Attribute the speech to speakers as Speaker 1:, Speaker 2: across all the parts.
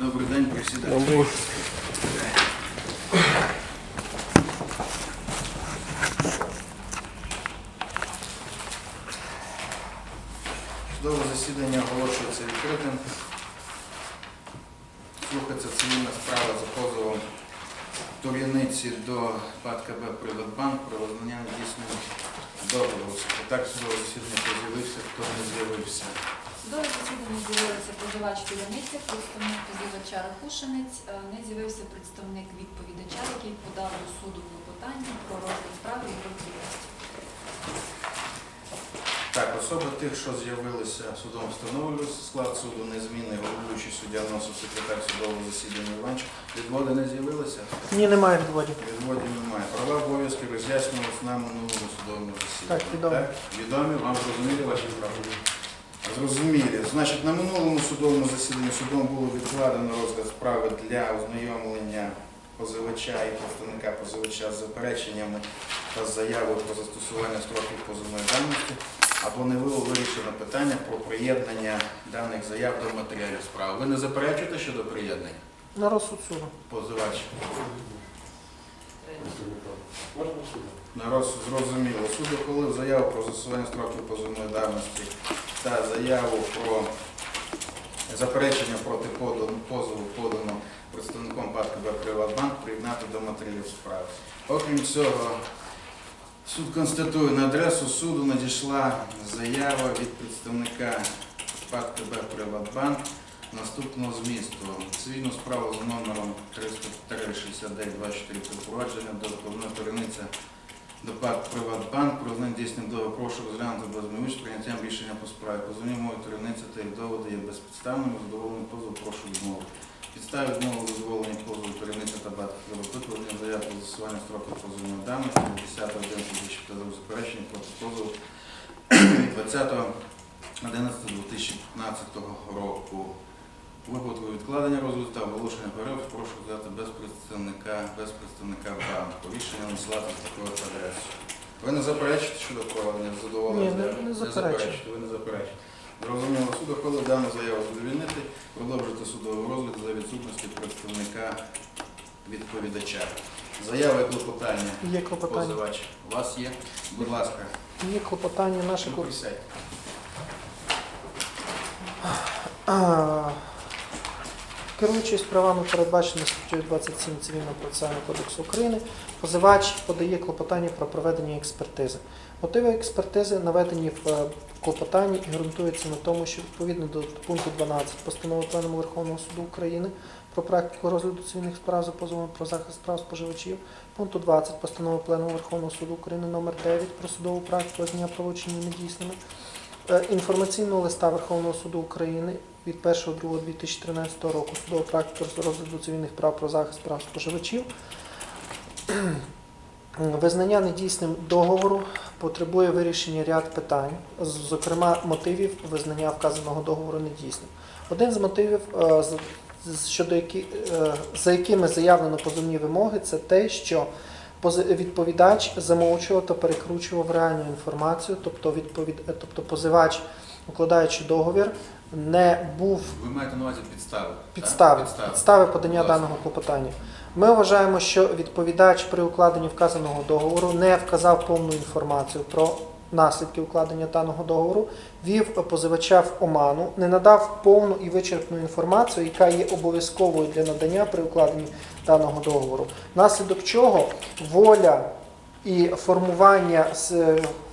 Speaker 1: Добрий день, присідайте. Судове засідання оголошується відкритим. Слухається цивільна справа за позовом Тур'яниці до ПАТ КБ «Приватбанк» про визнання недійсним договору. Так судове засідання з'явився, хто не з'явився.
Speaker 2: Судове засідання з'явилися позивач Туляниця, представник позивача Рахушинець. Е, Не з'явився представник відповідача, який подав до суду клопотання про розгляд справи і розгляд.
Speaker 1: Так, особи тих, що з'явилися судом встановлюється, склад суду незмінний, головуючий суддя носив секретар судового засідання Іванч. Відводи не з'явилися?
Speaker 3: Ні, немає відводів.
Speaker 1: Відводів немає. Права обов'язки роз'яснювалися на минулому судовому засіданні.
Speaker 3: Так, відомо.
Speaker 1: Відомі, вам зрозумілі ваші права? Зрозумілі. Значить, на минулому судовому засіданні судом було відкладено розгляд справи для ознайомлення позивача і представника позивача з запереченнями та з заявою про застосування строків позовної давності, або не було вирішено питання про приєднання даних заяв до матеріалів справи. Ви не заперечуєте щодо приєднання?
Speaker 3: На розсуд суду.
Speaker 1: Позивач.
Speaker 4: Сюди?
Speaker 1: Зрозуміло. Суд ухвалив заяву про застосування строків позовної давності та заяву про заперечення проти позову подано представником ПАТ КБ «Приватбанк» приєднати до матеріалів справи. Окрім цього, суд констатує, на адресу суду надійшла заява від представника ПАТ КБ «Приватбанк» наступного змісту. Цивільну справу за номером 303-69-24 провадження до головної керівниця до ПАК «Приватбанк» про визнання дійсним договору прошу розглянути без прийняттям рішення по справі. Позовні мови керівниця та їх доводи є безпідставними, задоволений позов прошу відмови. Підстави відмови дозволення позову керівниця та БАТ викладення заяв про застосування строку позовної давності від 10.11.2015 заперечення проти позову від 20.11.2015 року. Випадку відкладення розгляду та оголошення перерв прошу взяти без представника, без представника банку. Рішення надсилати з такою адресою. Ви не заперечите щодо проведення задоволення?
Speaker 3: Ні, не- не заперечую.
Speaker 1: ви не заперечуєте. Зрозуміло, суд ухвалив дану заяву задовільнити, продовжити судовий розгляд за відсутності представника відповідача. Заява і клопотання.
Speaker 3: Є клопотання.
Speaker 1: Позивач. У вас є? Будь ласка,
Speaker 3: Є клопотання клопотання.
Speaker 1: присядьте.
Speaker 3: А, Керуючись правами, передбаченими статтею 27 Цивільного процесуального кодексу України, позивач подає клопотання про проведення експертизи. Мотиви експертизи наведені в е, клопотанні і ґрунтуються на тому, що відповідно до пункту 12 постанови Пленуму Верховного суду України про практику розгляду цивільних справ за позовом про захист прав споживачів, пункту 20 постанови Пленуму Верховного суду України номер 9 про судову практику визнання правочинів недійсними, інформаційного листа Верховного суду України від 1.2.2013 року судова практика з розгляду цивільних прав про захист прав споживачів. Визнання недійсним договору потребує вирішення ряд питань, зокрема мотивів визнання вказаного договору недійсним. Один з мотивів, е, щодо які, е, за якими заявлено позовні вимоги, це те, що відповідач замовчував та перекручував реальну інформацію, тобто, відповід, е, тобто позивач, укладаючи договір, не був
Speaker 1: Ви маєте на увазі підстави?
Speaker 3: підстави,
Speaker 1: Підстави.
Speaker 3: підстави подання
Speaker 1: Власне.
Speaker 3: даного клопотання. Ми вважаємо, що відповідач при укладенні вказаного договору не вказав повну інформацію про наслідки укладення даного договору, вів позивача в оману, не надав повну і вичерпну інформацію, яка є обов'язковою для надання при укладенні даного договору. наслідок чого воля і формування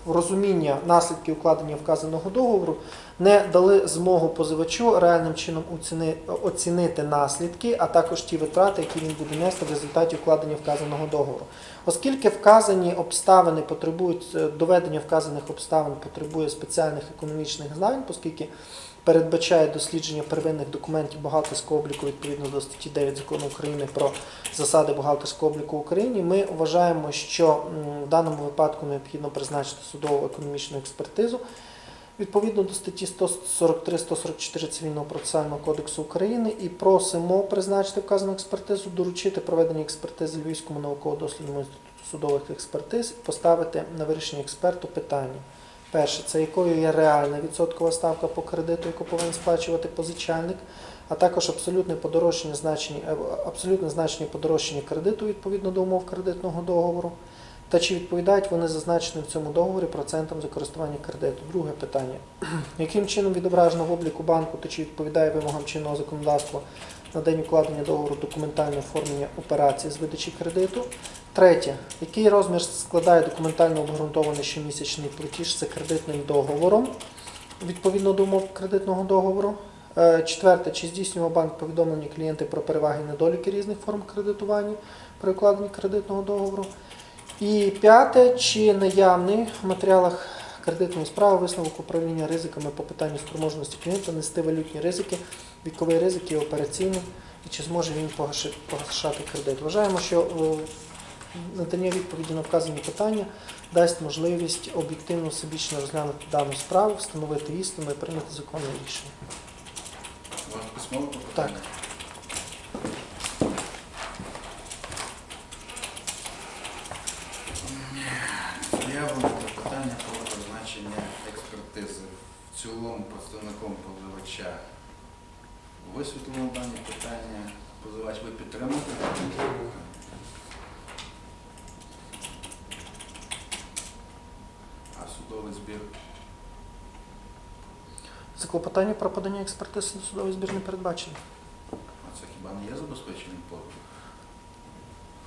Speaker 3: розуміння наслідків укладення вказаного договору не дали змогу позивачу реальним чином оцінити наслідки, а також ті витрати, які він буде нести в результаті укладення вказаного договору. Оскільки вказані обставини потребують е, доведення вказаних обставин потребує спеціальних економічних знань, оскільки передбачає дослідження первинних документів бухгалтерського обліку відповідно до статті 9 закону України про засади бухгалтерського обліку в Україні, ми вважаємо, що в даному випадку необхідно призначити судову економічну експертизу. Відповідно до статті 143-144 Цивільного процесуального кодексу України і просимо призначити вказану експертизу, доручити проведення експертизи Львівському науково-дослідному інституту судових експертиз і поставити на вирішення експерту питання. Перше, це якою є реальна відсоткова ставка по кредиту, яку повинен сплачувати позичальник а також абсолютне подорожчання значення, абсолютне значення подорожчання кредиту відповідно до умов кредитного договору. Та чи відповідають вони зазначеним в цьому договорі процентам за користування кредиту? Друге питання. Яким чином відображено в обліку банку та чи відповідає вимогам чинного законодавства на день укладення договору документальне оформлення операції з видачі кредиту? Третє. Який розмір складає документально обґрунтований щомісячний платіж за кредитним договором відповідно до умов кредитного договору? Е, Четверте. Чи здійснював банк повідомлення клієнти про переваги і недоліки різних форм кредитування при укладенні кредитного договору? І п'яте, чи наявний в матеріалах кредитної справи висновок управління ризиками по питанню спроможності клієнта нести валютні ризики, віковий ризик і операційний, і чи зможе він погашати кредит. Вважаємо, що е, надання відповіді на вказані питання дасть можливість об'єктивно всебічно розглянути дану справу, встановити істину і прийняти законне рішення. Так.
Speaker 1: Заявлено про питання про призначення експертизи. В цілому представником позивача висвітлено дані питання. Позивач ви підтримуєте? А судовий збір
Speaker 3: За клопотання про подання експертизи на судовий збір не передбачено.
Speaker 1: а це хіба не є забезпеченим позовом?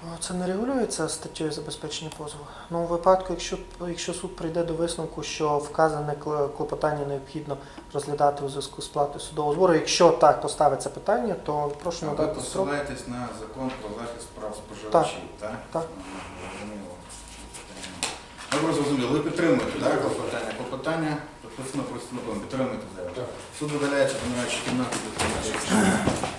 Speaker 3: А Це не регулюється статтею забезпечення позову. Ну, у випадку, якщо, якщо суд прийде до висновку, що вказане клопотання необхідно розглядати у зв'язку з платою судового збору, якщо так поставиться питання, то прошу
Speaker 1: ви
Speaker 3: надати строк.
Speaker 1: посилаєтесь на закон про захист прав споживачів, так?
Speaker 3: Так.
Speaker 1: Ага, Зрозуміло. Добре, зрозуміло. Ви підтримуєте, так, клопотання? Клопотання підписано представником. Підтримуєте заяву. Суд видаляється, помираючи кімнату, підтримуєте.